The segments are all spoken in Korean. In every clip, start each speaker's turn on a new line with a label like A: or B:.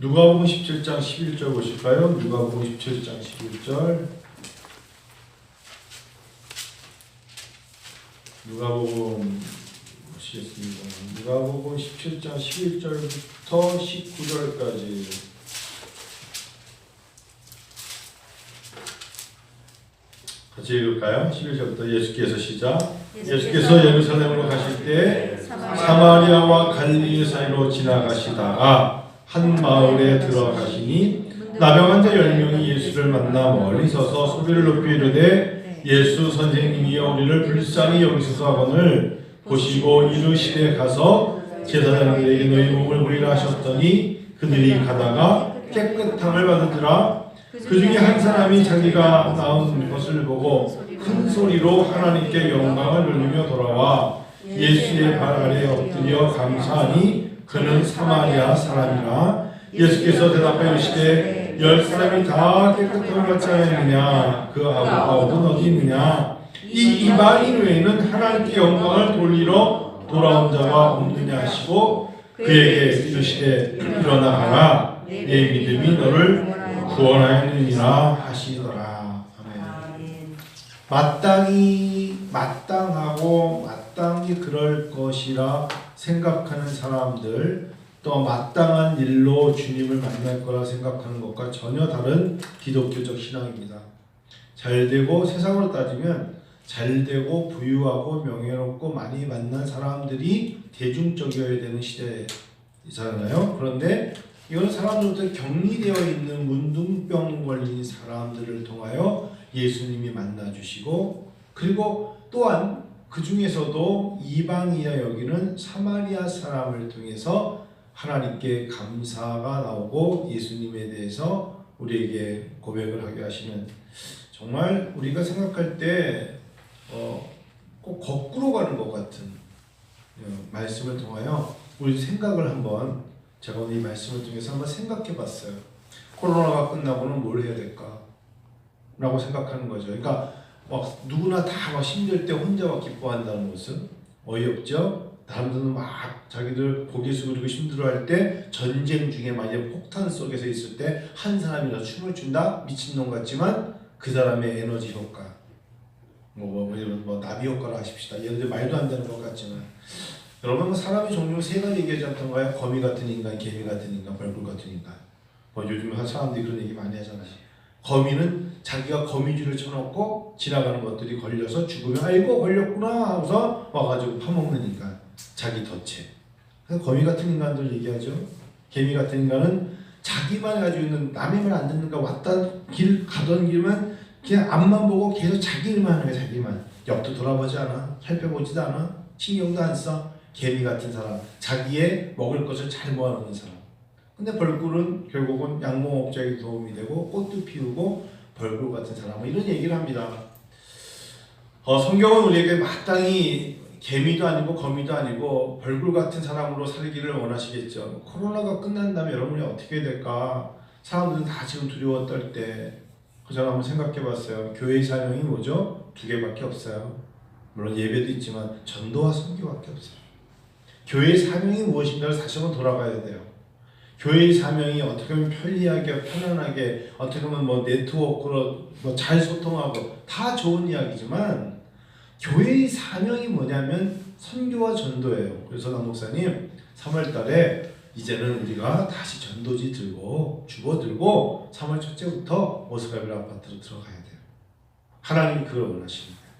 A: 누가복음 17장 11절 보실까요? 누가복음 17장 11절. 누가복음 보시겠습니다. 누가복음 17장 11절부터 19절까지. 같이 읽을까요? 11절부터 예수께서 시작. 예수께서 예루살렘으로 가실 때 사마리아와 갈릴리 사이로 지나가시다가 한 마을에 들어가시니 나병 환자 열 명이 예수를 만나 멀리 서서 소리를 높이 이르되 예수 선생님이여 우리를 불쌍히 여기소서 하거늘 보시고 이르시되 가서 제사장들에게 너희 몸을 보이라 하셨더니 그들이 가다가 깨끗함을 받으더라. 그 중에 한 사람이 자기가 나온 것을 보고 큰 소리로 하나님께 영광을 돌리며 돌아와 예수의 발 아래 엎드려 감사하니 그는 사마리아 사람이라 예수께서 대답하여 이르시되 열 사람이 다 깨끗함을 받지 않았느냐 그 아우는 어디 있느냐 이 이방인 외에는 하나님께 영광을 돌리러 돌아온 자가 없느냐 하시고 그에게 이르시되 일어나 가라 내 믿음이 너를 구원하였느니라 하시더라. 아멘. 마땅히 마땅하고 마땅히 그럴 것이라 생각하는 사람들 또 마땅한 일로 주님을 만날 거라 생각하는 것과 전혀 다른 기독교적 신앙입니다. 잘 되고 세상으로 따지면 잘 되고 부유하고 명예롭고 많이 만난 사람들이 대중적이어야 되는 시대잖아요. 그런데 이건 사람들부터 격리되어 있는 문둥병 걸린 사람들을 통하여 예수님이 만나 주시고 그리고 또한 그 중에서도 이방이야 여기는 사마리아 사람을 통해서 하나님께 감사가 나오고 예수님에 대해서 우리에게 고백을 하게 하시는 정말 우리가 생각할 때 어, 꼭 거꾸로 가는 것 같은 어, 말씀을 통하여 우리 생각을 한번 제가 오늘 이 말씀을 통해서 한번 생각해 봤어요. 코로나가 끝나고는 뭘 해야 될까? 라고 생각하는 거죠. 그러니까 막 누구나 다 막 힘들 때 혼자 막 기뻐한다는 것은 어이없죠. 사람들은 막 자기들 고개 숙이고 힘들어할 때 전쟁 중에 만약 폭탄 속에서 있을 때 한 사람이라 춤을 춘다 미친놈 같지만 그 사람의 에너지 효과 뭐, 뭐, 뭐뭐 나비 효과를 하십시다. 예를 들어 말도 안 되는 것 같지만 여러분 사람이 종종 세 가지 얘기하지 않던가요? 거미 같은 인간, 개미 같은 인간, 벌꿀 같은 인간. 뭐 요즘 사람들이 그런 얘기 많이 하잖아요. 거미는 자기가 거미줄을 쳐놓고 지나가는 것들이 걸려서 죽으면 아이고 걸렸구나 하고서 와가지고 파먹는 인간 자기 덫에. 거미 같은 인간들 얘기하죠. 개미 같은 인간은 자기만 가지고 있는 남의 말 안 듣는가 왔다 길 가던 길만 그냥 앞만 보고 계속 자기 일만 하는 거야 자기만. 옆도 돌아보지 않아. 살펴보지도 않아. 신경도 안써. 개미 같은 사람. 자기의 먹을 것을 잘 모아놓는 사람 근데 벌꿀은 결국은 양봉업자에게 도움이 되고 꽃도 피우고 벌꿀 같은 사람 뭐 이런 얘기를 합니다. 어, 성경은 우리에게 마땅히 개미도 아니고 거미도 아니고 벌꿀 같은 사람으로 살기를 원하시겠죠. 코로나가 끝난 다음에 여러분이 어떻게 될까? 사람들은 다 지금 두려워 떨 때. 그래서 한번 생각해 봤어요. 교회의 사명이 뭐죠? 두 개밖에 없어요. 물론 예배도 있지만 전도와 선교밖에 없어요. 교회의 사명이 무엇인가를 다시 한번 돌아가야 돼요. 교회의 사명이 어떻게 보면 편리하게 편안하게 어떻게 보면 뭐 네트워크로 뭐 잘 소통하고 다 좋은 이야기지만 교회의 사명이 뭐냐면 선교와 전도예요. 그래서 남 목사님 3월 달에 이제는 우리가 다시 전도지 들고 주보 들고 3월 첫째부터 오스가빌 아파트로 들어가야 돼요. 하나님이 그걸 원하시는 거예요.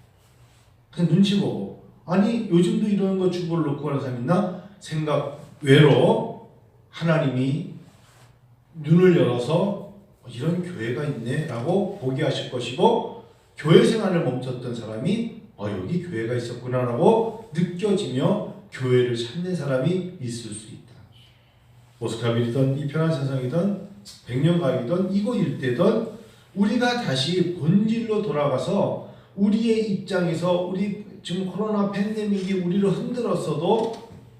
A: 그냥 눈치 보고 아니 요즘도 이런 거 주보를 놓고 가는 사람 있나? 생각 외로 하나님이 눈을 열어서 이런 교회가 있네라고 보게 하실 것이고 교회 생활을 멈췄던 사람이 어 여기 교회가 있었구나라고 느껴지며 교회를 찾는 사람이 있을 수 있다. 모스카빌이든 이 편한 세상이든 백년가이든 이곳 일대든 우리가 다시 본질로 돌아가서 우리의 입장에서 우리 지금 코로나 팬데믹이 우리를 흔들었어도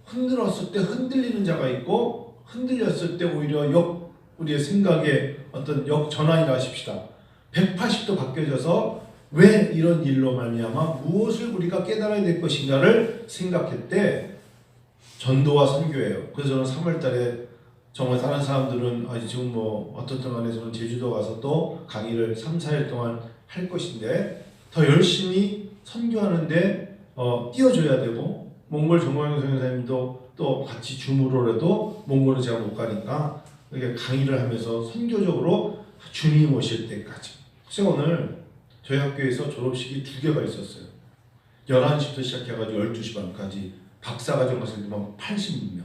A: 흔들었을 때 흔들리는 자가 있고 흔들렸을 때 오히려 역 우리의 생각에 어떤 역 전환이라 하십시다. 180도 바뀌어져서 왜 이런 일로 말미암아 무엇을 우리가 깨달아야 될 것인가를 생각할 때 전도와 선교예요. 그래서 저는 3월달에 정말 다른 사람들은 아, 지금 뭐 어떻든 간에 저는 제주도 가서 또 강의를 3, 4일 동안 할 것인데 더 열심히 선교하는데 어, 띄워줘야 되고 몽골 정광영 선생님도 또 같이 줌으로라도 몽골은 제가 못 가니까 이렇게 강의를 하면서 선교적으로 주님 오실 때까지. 그래서 오늘 저희 학교에서 졸업식이 두 개가 있었어요. 11시부터 시작해가지고 12시 반까지 박사과정 학생들만 86명.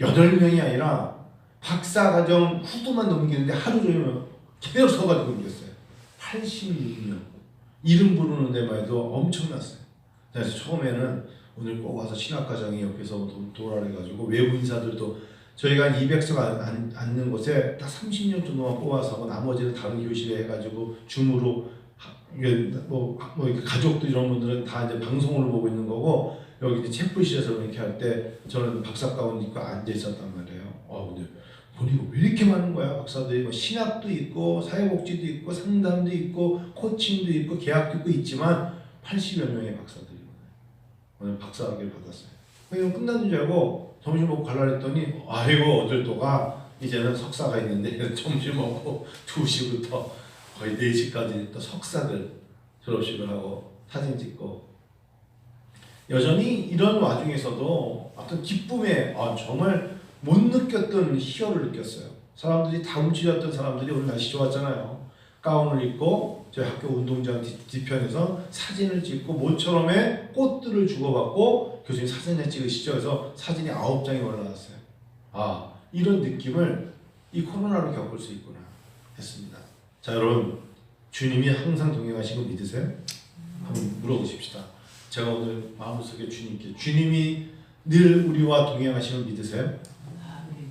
A: 8명이 아니라 박사과정 후보만 넘기는데 하루 종일 계속 서가지고 넘겼어요. 86명. 이름 부르는 데만 해도 엄청났어요. 그래서 처음에는 오늘 꼭 와서 신학과정이 옆에서 도- 도라 해가지고 외부 인사들도 저희가 한 200석 안, 앉는 곳에 딱 30년 정도만 뽑아서 하고 나머지는 다른 교실에 해가지고 줌으로 뭐, 뭐 가족들 이런 분들은 다 이제 방송으로 보고 있는 거고 여기 이제 체프실에서 이렇게 할 때 저는 박사 가운 입고 앉아 있었단 말이에요. 아 근데 보니까 왜 이렇게 많은 거야 박사들이 뭐 신학도 있고 사회복지도 있고 상담도 있고 코칭도 있고 계약도 있고 있지만 80여 명의 박사들이 오늘 박사학위를 받았어요. 그냥 끝난 줄 알고 점심 먹고 갈라 했더니 아이고 어딜 또가 이제는 석사가 있는데 점심 먹고 2시부터 거의 4시까지 또 석사들 졸업식을 하고 사진 찍고 여전히 이런 와중에서도 어떤 기쁨에 아, 정말 못 느꼈던 희열을 느꼈어요. 사람들이 다 움츠렸던 사람들이 오늘 날씨 좋았잖아요. 가운을 입고 저희 학교 운동장 뒤- 뒤편에서 사진을 찍고 모처럼의 꽃들을 주고받고 교수님 사진을 찍으시죠. 그래서 사진이 아홉 장이 올라왔어요. 아 이런 느낌을 이 코로나로 겪을 수 있구나 했습니다. 자 여러분 주님이 항상 동행하시고 믿으세요? 한번 물어보십시다. 제가 오늘 마음속에 주님께 주님이 늘 우리와 동행하시면 믿으세요?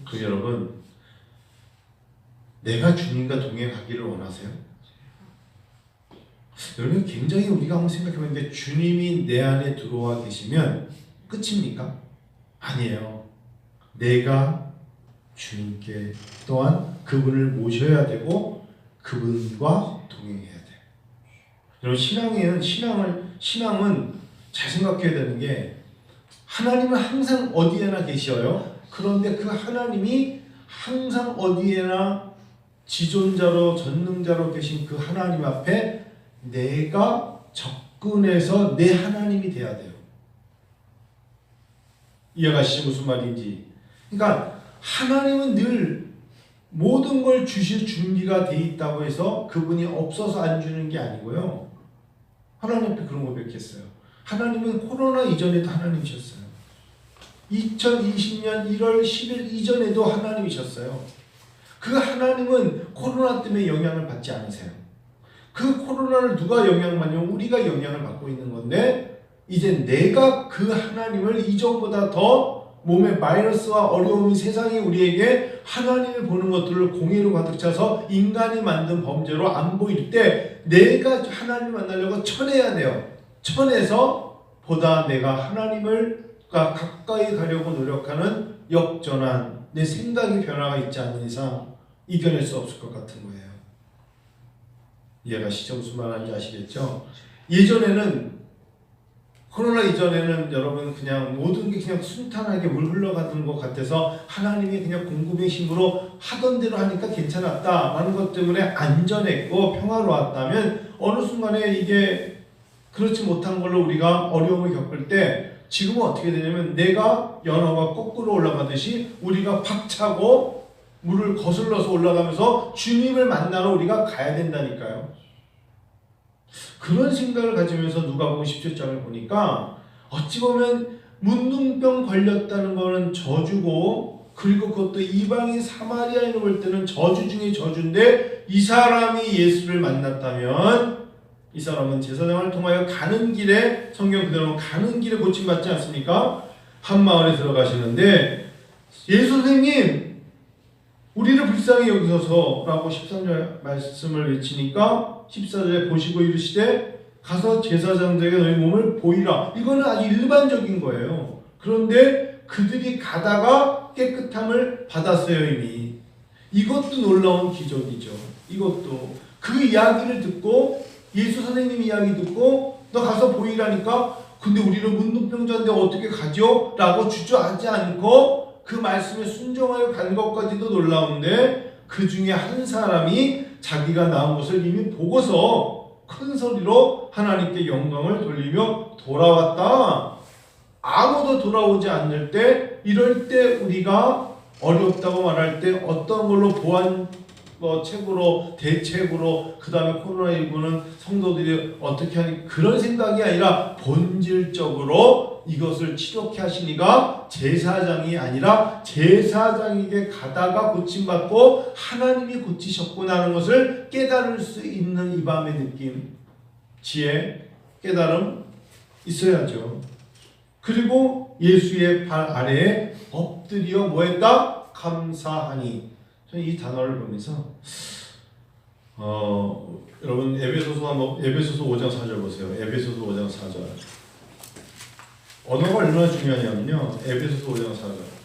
A: 그 여러분 내가 주님과 동행하기를 원하세요? 여러분 굉장히 우리가 한번 생각해보는데 주님이 내 안에 들어와 계시면 끝입니까? 아니에요. 내가 주님께 또한 그분을 모셔야 되고 그분과 동행해야 돼. 여러분 신앙에는 신앙을 신앙은 잘 생각해야 되는 게 하나님은 항상 어디에나 계셔요. 그런데 그 하나님이 항상 어디에나 지존자로 전능자로 계신 그 하나님 앞에 내가 접근해서 내 하나님이 돼야 돼요. 이해가시죠 무슨 말인지. 그러니까 하나님은 늘 모든 걸 주실 준비가 돼 있다고 해서 그분이 없어서 안 주는 게 아니고요. 하나님 앞에 그런 고백했어요. 하나님은 코로나 이전에도 하나님이셨어요. 2020년 1월 10일 이전에도 하나님이셨어요. 그 하나님은 코로나 때문에 영향을 받지 않으세요. 그 코로나를 누가 영향받냐면 우리가 영향을 받고 있는 건데 이제 내가 그 하나님을 이전보다 더 몸에 바이러스와 어려움이 세상이 우리에게 하나님을 보는 것들을 공해로 가득 차서 인간이 만든 범죄로 안 보일 때 내가 하나님을 만나려고 쳐내야 돼요. 쳐내서 보다 내가 하나님을 가까이 가려고 노력하는 역전한 내 생각의 변화가 있지 않는 이상 이겨낼 수 없을 것 같은 거예요. 이해가시죠? 무슨 말하는지 아시겠죠? 예전에는 코로나 이전에는 여러분 그냥 모든 게 그냥 순탄하게 물 흘러가는 것 같아서 하나님이 그냥 공급의 힘으로 하던 대로 하니까 괜찮았다라는 것 때문에 안전했고 평화로웠다면 어느 순간에 이게 그렇지 못한 걸로 우리가 어려움을 겪을 때 지금은 어떻게 되냐면 내가 연어가 거꾸로 올라가듯이 우리가 박차고 물을 거슬러서 올라가면서 주님을 만나러 우리가 가야 된다니까요. 그런 생각을 가지면서 누가복음 17장을 보니까 어찌 보면 문둥병 걸렸다는 거는 저주고 그리고 그것도 이방인 사마리아인을 볼 때는 저주 중에 저주인데 이 사람이 예수를 만났다면 이 사람은 제사장을 통하여 가는 길에 성경 그대로 가는 길에 고침받지 않습니까? 한 마을에 들어가시는데 예수 선생님 우리를 불쌍히 여기소서라고 13절 말씀을 외치니까 14절에 보시고 이르시되 가서 제사장들에게 너희 몸을 보이라. 이거는 아주 일반적인 거예요. 그런데 그들이 가다가 깨끗함을 받았어요 이미. 이것도 놀라운 기적이죠. 이것도. 그 이야기를 듣고 예수 선생님 이야기 듣고 너 가서 보이라니까? 근데 우리는 문둥병자인데 어떻게 가죠? 라고 주저하지 않고 그 말씀에 순종하여 간 것까지도 놀라운데 그 중에 한 사람이 자기가 나온 것을 이미 보고서 큰 소리로 하나님께 영광을 돌리며 돌아왔다. 아무도 돌아오지 않을 때 이럴 때 우리가 어렵다고 말할 때 어떤 걸로 보완 뭐 책으로 대책으로 그 다음에 코로나19는 성도들이 어떻게 하니 그런 생각이 아니라 본질적으로 이것을 치료케 하시니가 제사장이 아니라 제사장에게 가다가 고침받고 하나님이 고치셨구나는 것을 깨달을 수 있는 이 밤의 느낌 지혜 깨달음 있어야죠. 그리고 예수의 발 아래에 엎드려 뭐했다? 감사하니. 저는 이 단어를 보면서 어 여러분 에베소서 한번 에베소서 5장 4절 보세요. 에베소서 5장 4절. 언어가 얼마나 중요하냐면요. 에베소서 5장 4절.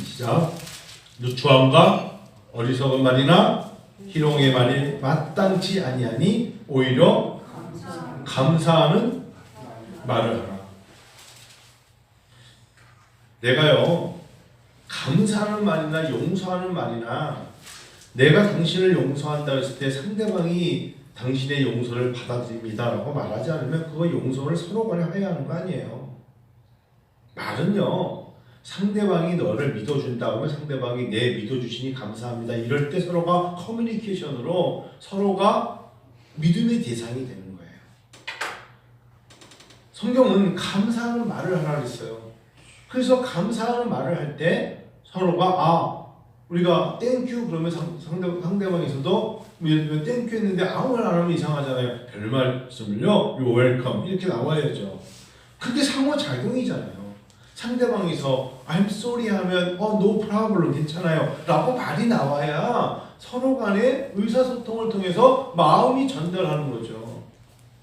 A: 시작. 누추함과 어리석은 말이나 희롱의 말이 마땅치 아니하니 오히려 감사하는 말을 하라. 내가요 감사하는 말이나 용서하는 말이나 내가 당신을 용서한다 했을 때 상대방이 당신의 용서를 받아들입니다라고 말하지 않으면 그거 용서를 서로 간에 해야 하는 거 아니에요. 말은요 상대방이 너를 믿어준다 하면 상대방이 내 믿어주시니 감사합니다. 이럴 때 서로가 커뮤니케이션으로 서로가 믿음의 대상이 되는 거예요. 성경은 감사하는 말을 하라 그랬어요. 그래서 감사하는 말을 할 때 서로가 아 우리가 땡큐 그러면 상, 상대, 상대방에서도 땡큐 했는데 아무 말 안 하면 이상하잖아요. 별 말씀을요. 요 웰컴 이렇게 나와야죠. 그게 상호작용이잖아요. 상대방에서 I'm sorry 하면 어 no problem 괜찮아요 라고 말이 나와야 서로 간에 의사소통을 통해서 마음이 전달하는 거죠.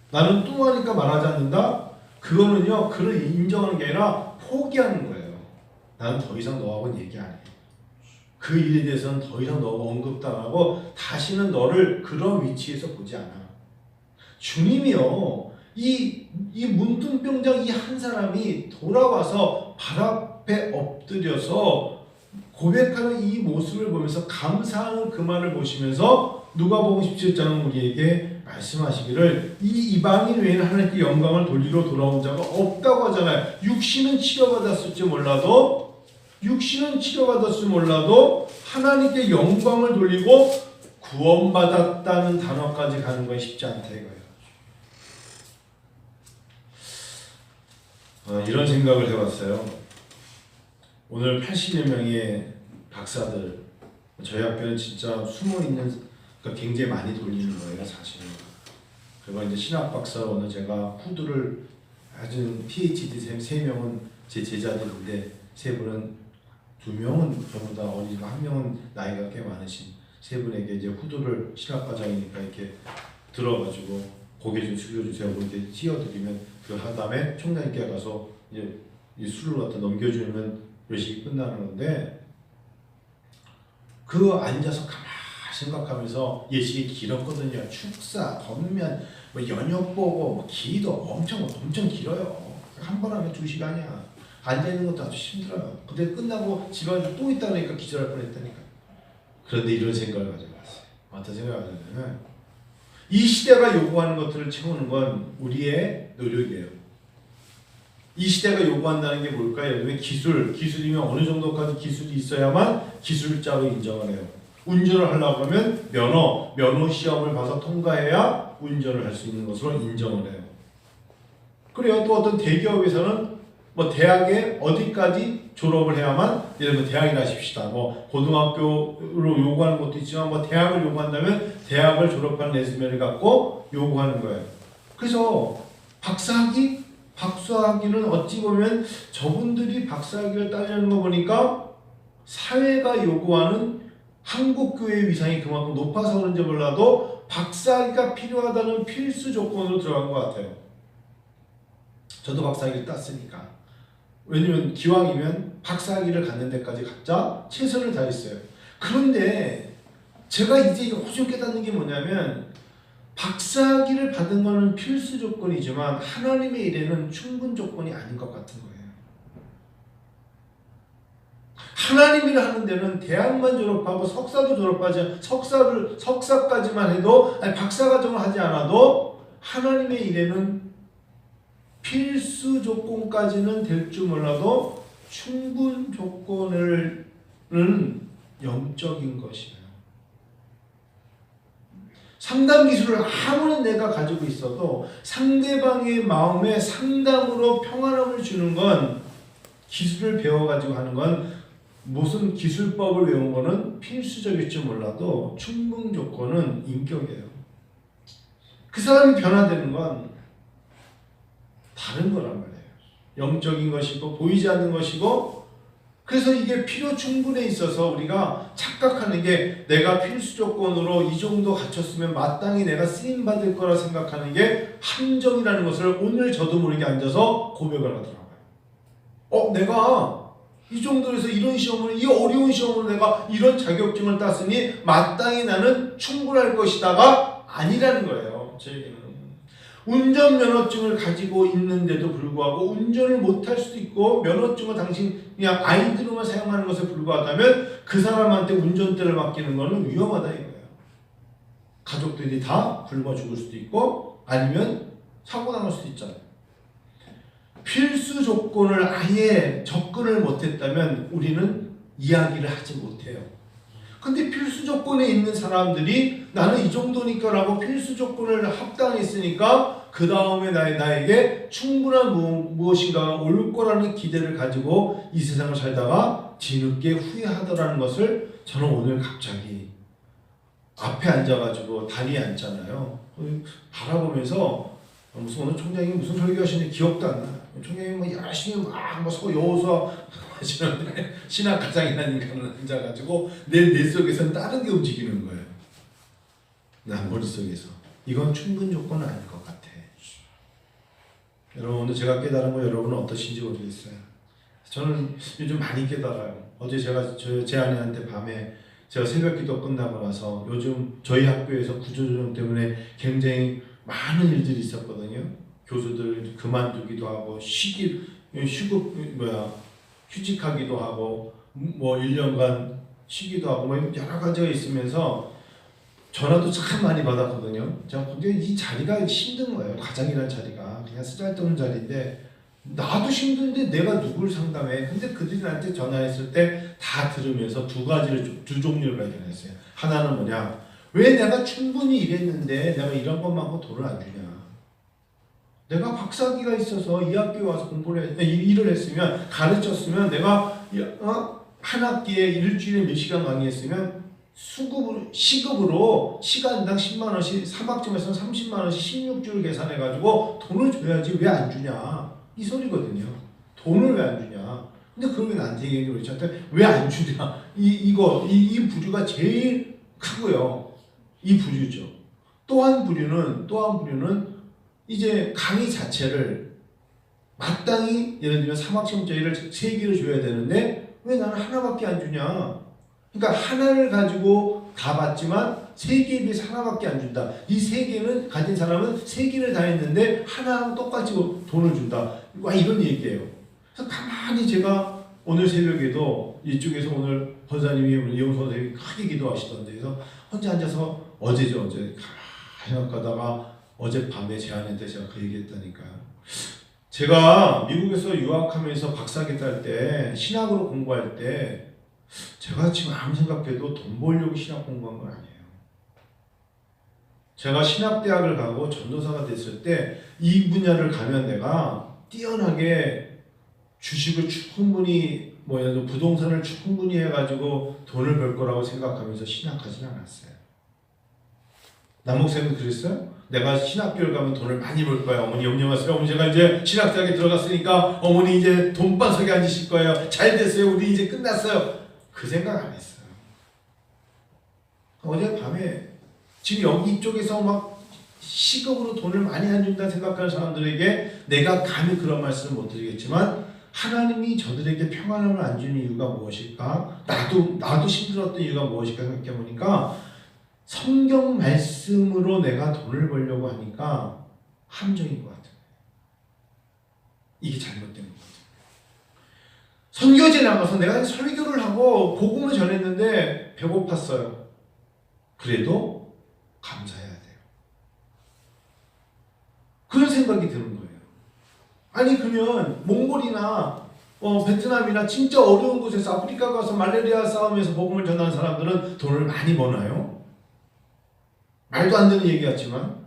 A: 나는 뚱하니까 말하지 않는다? 그거는요 그를 인정하는 게 아니라 포기하는 거예요. 나는 더 이상 너하고는 얘기 안 해. 그 일에 대해서는 더 이상 너가 언급도 안 하고 다시는 너를 그런 위치에서 보지 않아. 주님이요. 이, 이 문둥병장 이 한 사람이 돌아와서 발 앞에 엎드려서 고백하는 이 모습을 보면서 감사하는 그 말을 보시면서 누가복음 17장은 우리에게 말씀하시기를 이 이방인 외에는 하나님께 영광을 돌리러 돌아온 자가 없다고 하잖아요. 육신은 치료받았을지 몰라도 육신은 치료받았을지 몰라도 하나님께 영광을 돌리고 구원받았다는 단어까지 가는 건 쉽지 않다 이거예요. 어, 이런 생각을 해봤어요. 오늘 80여 명의 박사들 저희 학교는 진짜 숨어 있는 그러니까 굉장히 많이 돌리는 거예요 사실은. 그리고 이제 신학 박사로는 제가 후드를 아주 PhD 생세 명은 제 제자들인데 세 분은 두 명은 저보다 어리고 한 명은 나이가 꽤 많으신 세 분에게 이제 후드를 신학 과장이니까 이렇게 들어가지고 고개 좀 숙여주세요. 뭐 이렇게 씌워드리면 그 하다음에 총장님께 가서 이제 이 술을 갖다 넘겨주면 외식이 끝나는 건데 그 앉아서 가만히 생각하면서 예식이 길었거든요. 축사, 건면, 뭐 연역 보고 뭐 기도 엄청 엄청 길어요. 한 번 하면 두 시간이야. 앉아 있는 것도 아주 힘들어요. 근데 끝나고 집안에 또 있다 그러니까 기절할 뻔했다니까. 그런데 이런 생각을 가져봤어요. 어떤 생각을 가졌냐면 이 시대가 요구하는 것들을 채우는 건 우리의 노력이에요. 이 시대가 요구한다는 게 뭘까요? 왜 기술, 기술이면 어느 정도까지 기술이 있어야만 기술자로 인정을 해요. 운전을 하려고 하면 면허, 면허 시험을 봐서 통과해야 운전을 할 수 있는 것으로 인정을 해요. 그래요. 또 어떤 대기업에서는 뭐 대학에 어디까지 졸업을 해야만 예를 들면 대학이라 하십시다. 뭐 고등학교로 요구하는 것도 있지만 뭐 대학을 요구한다면 대학을 졸업한 레즈메를 갖고 요구하는 거예요. 그래서 박사학위, 박사학위는 어찌 보면 저분들이 박사학위를 따려는 거 보니까 사회가 요구하는 한국 교회의 위상이 그만큼 높아서 그런지 몰라도 박사학위가 필요하다는 필수 조건으로 들어간 것 같아요. 저도 박사학위를 땄으니까. 왜냐면 기왕이면 박사학위를 갖는 데까지 각자 최선을 다했어요. 그런데 제가 이제 요즘 깨닫는 게 뭐냐면 박사학위를 받은 거는 필수 조건이지만 하나님의 일에는 충분 조건이 아닌 것 같은 거예요. 하나님이라 하는 데는 대학만 졸업하고 석사도 졸업하지 석사를 석사까지만 해도 아니 박사 과정을 하지 않아도 하나님의 일에는 필수 조건까지는 될줄 몰라도 충분 조건을은 영적인 것이에요. 상담 기술을 아무리 내가 가지고 있어도 상대방의 마음에 상담으로 평안함을 주는 건 기술을 배워가지고 하는 건 무슨 기술법을 외운 거는 필수적일지 몰라도 충분 조건은 인격이에요. 그 사람이 변화되는 건 다른 거란 말이에요. 영적인 것이고 보이지 않는 것이고 그래서 이게 필요 충분에 있어서 우리가 착각하는 게 내가 필수 조건으로 이 정도 갖췄으면 마땅히 내가 쓰임 받을 거라 생각하는 게 함정이라는 것을 오늘 저도 모르게 앉아서 고백을 하더라고요. 어, 내가 이 정도에서 이런 시험을 이 어려운 시험으로 내가 이런 자격증을 땄으니 마땅히 나는 충분할 것이다가 아니라는 거예요. 저에게는 운전 면허증을 가지고 있는데도 불구하고 운전을 못할 수도 있고 면허증을 당신 그냥 아이들로만 사용하는 것에 불과하다면 그 사람한테 운전대를 맡기는 것은 위험하다 이거예요. 가족들이 다 굶어 죽을 수도 있고 아니면 사고 당할 수도 있잖아요. 필수 조건을 아예 접근을 못했다면 우리는 이야기를 하지 못해요. 근데 필수 조건에 있는 사람들이 나는 이 정도니까라고 필수 조건을 합당했으니까 그 다음에 나, 나에게 충분한 무, 무엇인가가 올 거라는 기대를 가지고 이 세상을 살다가 뒤늦게 후회하더라는 것을 저는 오늘 갑자기 앞에 앉아가지고 단위에 앉잖아요. 바라보면서 무슨 오늘 총장이 무슨 설교하시는지 기억도 안 나요. 총장이 뭐 열심히 막뭐 여호수아 하시는 신학 가장이라니까 앉아가지고 내, 내 속에서는 다른 게 움직이는 거예요. 나 머릿속에서. 이건 충분 조건은 아닐 것 같아. 여러분 오늘 제가 깨달은 거 여러분은 어떠신지 모르겠어요. 저는 요즘 많이 깨달아요. 어제 제가 저, 제 아내한테 밤에 제가 새벽 기도 끝나고 나서 요즘 저희 학교에서 구조조정 때문에 굉장히 많은 일들이 있었거든요. 교수들 그만두기도 하고 쉬기 휴급 뭐야 휴직하기도 하고 뭐 1년간 쉬기도 하고 뭐 여러 가지가 있으면서 전화도 참 많이 받았거든요. 제가 근데 이 자리가 힘든 거예요. 과장이라는 자리가 그냥 쓰잘데없는 자리인데 나도 힘든데 내가 누굴 상담해? 근데 그들이 나한테 전화했을 때 다 들으면서 두 가지를 좀- 두 종류를 발견했어요. 하나는 뭐냐? 왜 내가 충분히 일했는데 내가 이런 것만큼 돈을 안 주냐? 내가 박사학위가 있어서 이 학교에 와서 공부를 했, 일- 일을 했으면 가르쳤으면 내가 이- 어? 한 학기에 일주일에 몇 시간 강의했으면 수급으로 시급으로 시간당 10만 원씩 3학점에서는 30만 원씩 16주를 계산해 가지고 돈을 줘야지 왜 안 주냐 이 소리거든요. 돈을 왜 안 주냐? 근데 그걸 왜 나한테 얘기해 그렇지 왜안 주냐? 이 이거 이, 이 부류가 제일 크고요. 이 부류죠. 또 한 부류는 또 한 부류는 이제 강의 자체를 마땅히 예를 들면 3학점짜리를 세 개를 줘야 되는데 왜 나는 하나밖에 안 주냐? 그러니까 하나를 가지고 다 받지만 세 개에 비해서 하나밖에 안 준다. 이 세 개는 가진 사람은 세 개를 다 했는데 하나랑 똑같이 돈을 준다. 와 이런 얘기예요. 그래서 가만히 제가 오늘 새벽에도 이쪽에서 오늘 권사님이 우리 이용 선생님이 크게 기도하시던데 그래서 혼자 앉아서 어제죠 어제 가만히 가다가 어젯밤에 제 아내한테 제가 그 얘기했다니까요. 제가 미국에서 유학하면서 박사학위 딸때 신학으로 공부할 때 제가 지금 아무 생각해도 돈 벌려고 신학 공부한 건 아니에요. 제가 신학대학을 가고 전도사가 됐을 때 이 분야를 가면 내가 뛰어나게 주식을 충분히 뭐 들어 부동산을 충분히 해가지고 돈을 벌 거라고 생각하면서 신학하진 않았어요. 남목쌤은 그랬어요? 내가 신학교를 가면 돈을 많이 벌 거야. 어머니 염려 마세요. 어머니 제가 이제 신학대학에 들어갔으니까 어머니 이제 돈방석에 앉으실 거예요. 잘 됐어요. 우리 이제 끝났어요. 그 생각 안 했어요. 어제 밤에 지금 여기 이쪽에서 막 시급으로 돈을 많이 안 준다 생각하는 사람들에게 내가 감히 그런 말씀을 못 드리겠지만 하나님이 저들에게 평안함을 안 주는 이유가 무엇일까? 나도 나도 힘들었던 이유가 무엇일까 생각해 보니까 성경 말씀으로 내가 돈을 벌려고 하니까 함정인 것 같아요. 이게 잘못된 것 같아요. 선교제 나가서 내가 설교를 하고 복음을 전했는데 배고팠어요. 그래도 감사해야 돼요. 그런 생각이 드는 거예요. 아니 그러면 몽골이나 어, 베트남이나 진짜 어려운 곳에서 아프리카 가서 말레리아 싸움에서 복음을 전하는 사람들은 돈을 많이 버나요? 말도 안 되는 얘기 같지만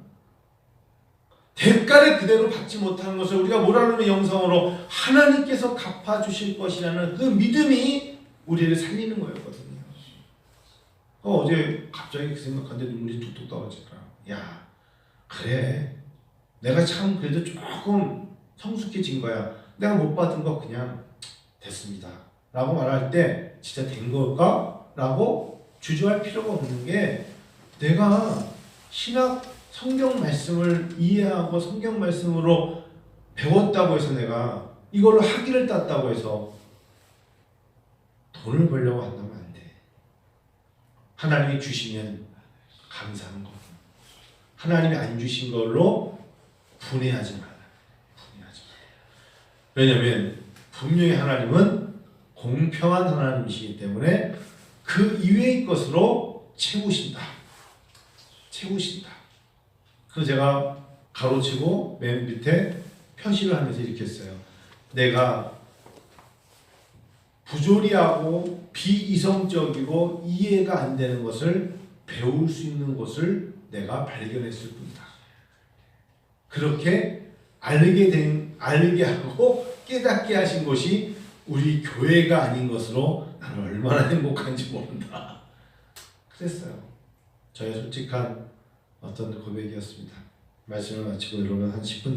A: 대가를 그대로 받지 못하는 것을 우리가 모라르는 영성으로 하나님께서 갚아주실 것이라는 그 믿음이 우리를 살리는 거였거든요. 어, 어제 갑자기 그 생각하는데 눈물이 뚝뚝 떨어지더라. 야, 그래. 내가 참 그래도 조금 성숙해진 거야. 내가 못 받은 거 그냥 됐습니다. 라고 말할 때 진짜 된 걸까? 라고 주저할 필요가 없는 게 내가 신학 성경 말씀을 이해하고 성경 말씀으로 배웠다고 해서 내가 이걸로 학위를 땄다고 해서 돈을 벌려고 한다면 안 돼. 하나님이 주시면 감사한 거. 하나님이 안 주신 걸로 분해하지 말아. 분해하지 말아. 왜냐하면 분명히 하나님은 공평한 하나님이시기 때문에 그 이외의 것으로 채우신다. 채우신다. 그래서 제가 가로치고 맨 밑에 표시를 하면서 이렇게 했어요. 내가 부조리하고 비이성적이고 이해가 안 되는 것을 배울 수 있는 곳을 내가 발견했을 뿐이다. 그렇게 알게 된 알게 하고 깨닫게 하신 것이 우리 교회가 아닌 것으로 나는 얼마나 행복한지 모른다. 그랬어요. 저의 솔직한 어떤 고백이었습니다. 말씀을 마치고 이러면 한 10분